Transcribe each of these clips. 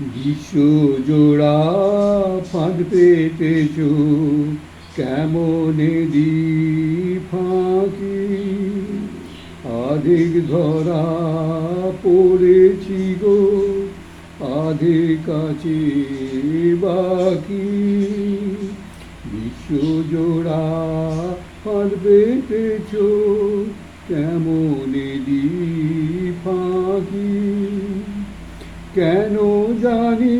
বিশ্ব জোড়া ফাঁদ পেতেছ, কেমনে দি ফাঁকি আধিক ধরা পড়েছি গো আধে কাছে বাকি। বিশ্ব জোড়া ফাঁদ পেতেছ, কেমনে দি ফাঁকি কেন জানি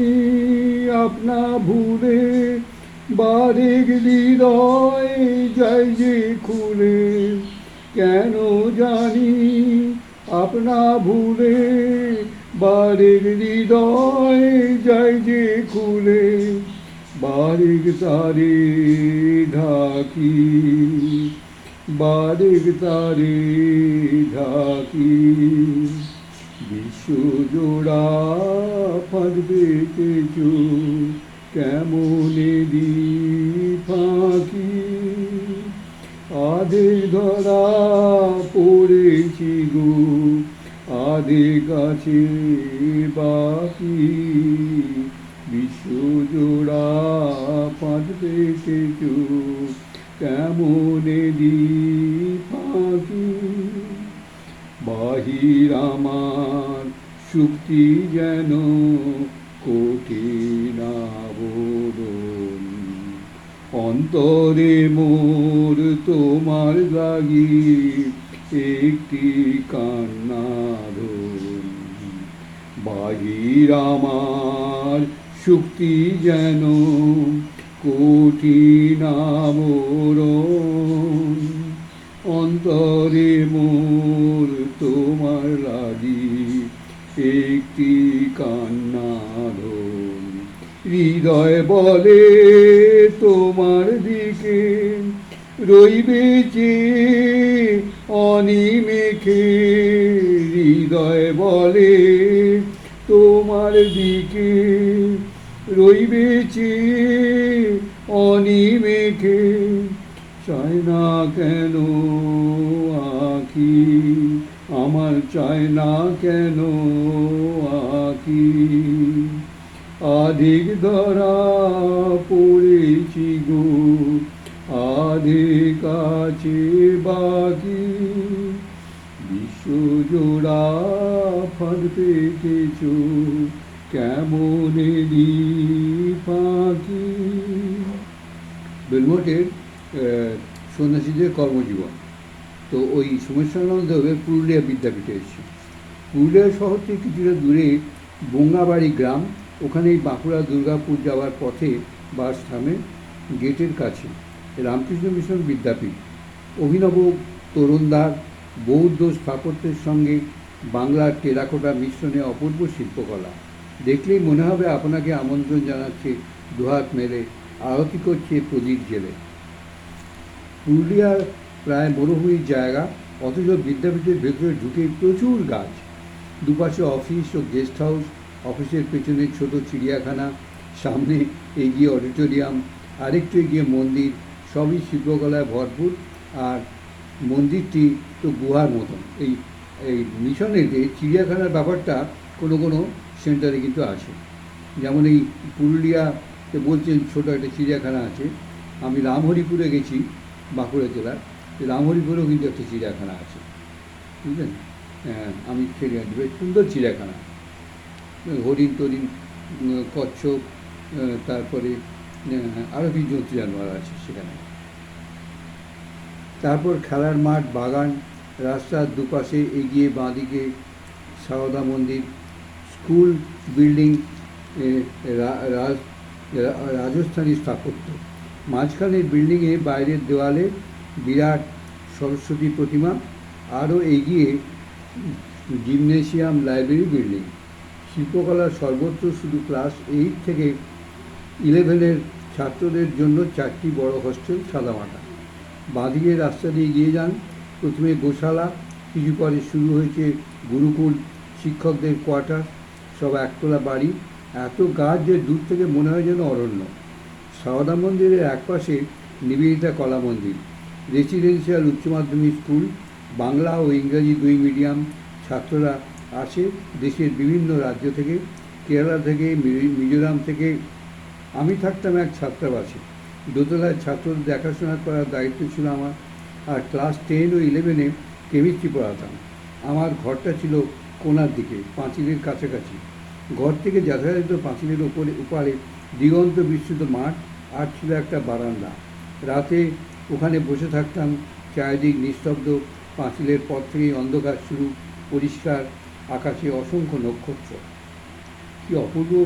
আপনা ভুলে, বারেক হৃদয় যাই যে খুলে। কেন জানি আপনা ভুলে, বারেক হৃদয় যাই যে খুলে। বারেক তারে ঢাকি, বারেক তারে ঢাকি। বিশ্বজোড়া ফাঁদ পেতেছ কেমনে দি ফাঁকি আধে ধরা পড়েছি গো, আধে কাছে বাকি। বিশ্বজোড়া ফাঁদ পেতেছ কেমনে দি শুক্তি যেন কঠিন আবরণ অন্তরে মোর তোমার লাগি একটি কান্নাধন বাহির আমার শুক্তি যেন কঠিন আবরণ অন্তরে মোর একটি কান্নাধন হৃদয় বলে তোমার দিকে রইবে যে অনিমেখে হৃদয় বলে তোমার দিকে রইবে যে অনিমেখে চায় না কেন আঁকি আমার চায় না কেন আঁকি? আধিক ধরা পড়েছি গো আধে কাছে বাকি। বিশ্বজোড়া ফাঁদ পেতেছ, কেমন ফাঁকি? বেলমোটের সন্ন্যাসীদের কর্মজীবন। তো ওই সোমেশ্বরানন্দ পুরুলিয়া বিদ্যাপীঠে এসেছে। পুরুলিয়া শহর থেকে কিছুটা দূরে বঙ্গাবাড়ি গ্রাম, ওখানেই বাঁকুড়া দুর্গাপুর যাওয়ার পথে বাস থামে গেটের কাছে। রামকৃষ্ণ মিশন বিদ্যাপীঠ। অভিনব তরুণদার, বৌদ্ধ স্থাপত্যের সঙ্গে বাংলার টেরাকোটা মিশ্রণে অপূর্ব শিল্পকলা। দেখলেই মনে হবে আপনাকে আমন্ত্রণ জানাচ্ছে দুহাত মেলে, আরতি করছে প্রদীপ জেলে। পুরুলিয়ার প্রায় মরুভূমির জায়গা, অথচ বিদ্যাপীঠের ভেতরে ঢুকে প্রচুর গাছ। দুপাশে অফিস ও গেস্ট হাউস, অফিসের পেছনে ছোট চিড়িয়াখানা, সামনে এগিয়ে অডিটোরিয়াম, আরেকটু এগিয়ে মন্দির, সবই শিল্পকলায় ভরপুর, আর মন্দিরটি তো গুহার মতন। এই এই মিশনেতে চিড়িয়াখানার ব্যাপারটা কোনো কোনো সেন্টারে কিন্তু আছে। যেমন এই পুরুলিয়াতে বলছেন ছোটো একটা চিড়িয়াখানা আছে। আমি রামহরিপুরে গেছি বাঁকুড়া জেলার। রামহরিপুরেও কিন্তু একটা চিড়িয়াখানা আছে। বুঝলেন? হ্যাঁ আমি চিড়িয়াখানা বেশ সুন্দর চিড়িয়াখানা। হরিণ টরিণ, কচ্ছপ তারপরে আরও কিছু জন্তু জানোয়ার আছে সেখানে। তারপর খেলার মাঠ, বাগান রাস্তার দুপাশে এগিয়ে বাঁদিকে সারদা মন্দির, স্কুল, বিল্ডিং রাজ- রাজস্থানী স্থাপত্য। মাঝখানের বিল্ডিংয়ে বাইরের দেওয়ালে বিরাট সরস্বতী প্রতিমা, আরও এগিয়ে জিমনেশিয়াম লাইব্রেরি বিল্ডিং শিল্পকলার সর্বত্র শুধু ক্লাস এইট থেকে ইলেভেনের ছাত্রদের জন্য চারটি বড় হোস্টেল সাদামাটা। বাঁদিকে রাস্তা দিয়ে গিয়ে যান। প্রথমে গোশালা, কিছু পরে শুরু হয়েছে গুরুকুল, শিক্ষকদের কোয়ার্টার সব একতলা বাড়ি। এত গাছ যে দূর থেকে মনে হয় যেন অরণ্য। সারদা মন্দিরের একপাশে নিবেদিতা কলা মন্দির। রেসিডেন্সিয়াল উচ্চ মাধ্যমিক স্কুল, বাংলা ও ইংরাজি দুই মিডিয়াম ছাত্ররা আসে দেশের বিভিন্ন রাজ্য থেকে, কেরালা থেকে মিজোরাম থেকে। আমি থাকতাম এক ছাত্রাবাসে। দোতলায় ছাত্রদের দেখাশোনা করার দায়িত্ব ছিল আমার। আর ক্লাস টেন ও ইলেভেনে কেমিস্ট্রি পড়াতাম। আমার ঘরটা ছিল কোনার দিকে, পাঁচিলের কাছাকাছি। ঘর থেকে যথাযথ পাঁচিলের ওপরে উপারে দিগন্ত বিস্তৃত মাঠ আর ছিল একটা বারান্দা। রাতে ওখানে বসে থাকতাম, চারিদিক নিস্তব্ধ, পাঁচিলের পর থেকেই অন্ধকার শুরু, পরিষ্কার, আকাশে অসংখ্য নক্ষত্র। কি অপূর্ব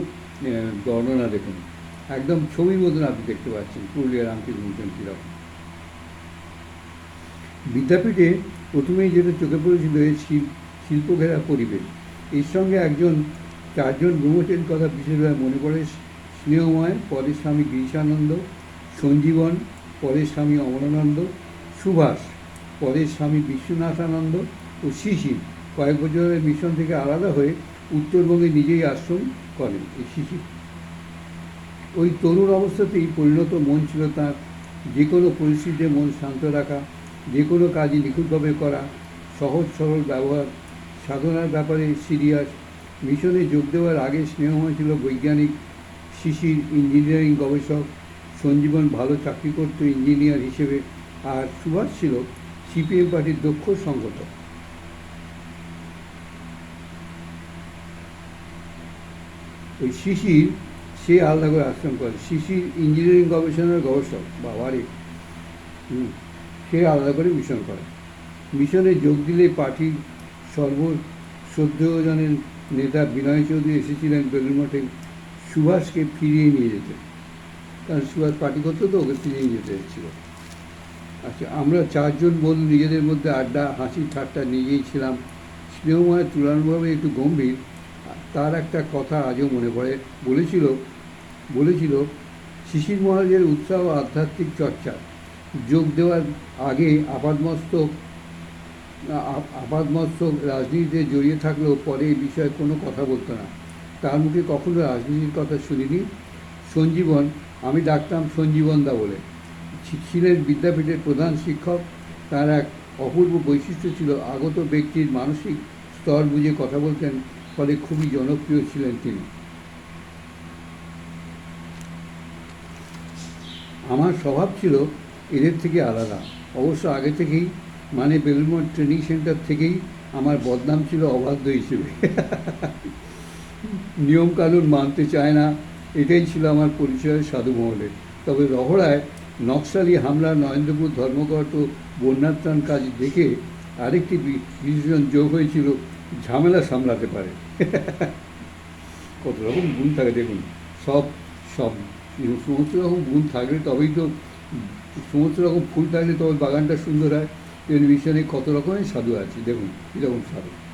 বর্ণনা দেখুন। একদম ছবির মতন আপনি দেখতে পাচ্ছেন পুরুলিয়া রামকৃষ্ণ কীরকম। বিদ্যাপীঠে প্রথমেই যেটা চোখে পড়েছিল এই শিল- শিল্পঘেরা পরিবেশ। এর সঙ্গে একজন, চারজন ব্রহ্মচারীর কথা বিশেষভাবে মনে পড়ে, স্নেহময় পরে স্বামী গিরিশানন্দ, সঞ্জীবন পরের স্বামী অমরানন্দ সুভাষ পরের স্বামী বিশ্বনাথানন্দ ও শিশির কয়েক বছরের মিশন থেকে আলাদা হয়ে উত্তরবঙ্গে নিজেই আশ্রম করেন এই শিশির। ওই তরুণ অবস্থাতেই পরিণত মন ছিল তাঁর। যে কোনো পরিস্থিতিতে মন শান্ত রাখা, যে কোনো কাজই নিখুঁতভাবে করা, সহজ সরল ব্যবহার, সাধনার ব্যাপারে সিরিয়াস, মিশনে যোগ দেওয়ার আগে স্নেহময় ছিল বৈজ্ঞানিক, শিশির, ইঞ্জিনিয়ারিং গবেষক সঞ্জীবন ভালো চাকরি করতো ইঞ্জিনিয়ার হিসেবে আর সুভাষ ছিল সিপিএম পার্টির দক্ষ সংগঠক। ওই শিশির সে আলাদা করে আশ্রম করে। শিশির ইঞ্জিনিয়ারিং গবেষণার গবেষক বাবারে। হুম, সে আলাদা করে মিশন করে। মিশনে যোগ দিলে পার্টির সর্ব শ্রদ্ধেয়জনের নেতা বিনয় চৌধুরী এসেছিলেন বেলুর মঠে। সুভাষকে ফিরিয়ে নিয়ে যেতে। কারণ সুভাষ পার্টি করতো তো, ওকে ফিরিয়ে যেতে এসেছিল আচ্ছা আমরা চারজন বন্ধু নিজেদের মধ্যে আড্ডা, হাসি, ঠাট্টা নিজেই ছিলাম স্নেহময় তুলনাভাবে একটু গম্ভীর। তার একটা কথা আজও মনে পড়ে। বলেছিল বলেছিল, শিশির মহারাজের উৎসাহ আধ্যাত্মিক চর্চা। যোগ দেওয়ার আগে আপাদমস্তক আপাদমস্তক রাজনীতিতে জড়িয়ে থাকলেও পরে এই বিষয়ে কোনো কথা বলতো না। তার মুখে কখনো রাজনীতির কথা শুনিনি। সঞ্জীবন আমি ডাকতাম সঞ্জীবন দা বলে। ছিলেন বিদ্যাপীঠের প্রধান শিক্ষক, তার এক অপূর্ব বৈশিষ্ট্য ছিল আগত ব্যক্তির মানসিক স্তর বুঝে কথা বলতেন, ফলে খুবই জনপ্রিয় ছিলেন তিনি। আমার স্বভাব ছিল এদের থেকে আলাদা। অবশ্য আগে থেকেই মানে বেলুমঠ ট্রেনিং সেন্টার থেকেই আমার বদনাম ছিল অবাধ্য হিসেবে। নিয়মকানুন মানতে চায় না এটাই ছিল আমার পরিচয় সাধু মহলে। তবে রহড়ায় নকশালি হামলা নরেন্দ্রপুর ধর্মঘট ও বন্যাত্রাণ কাজ দেখে আরেকটি বি- বিশেষণ যোগ হয়েছিল, ঝামেলা সামলাতে পারে। কত রকম গুণ থাকে দেখুন। সব সব সমস্ত রকম গুণ থাকলে তবেই তো, সমস্ত রকম ফুল থাকলে তবে বাগানটা সুন্দর হয়। মিশনে কত রকমের সাধু আছে দেখুন, কীরকম সাধু।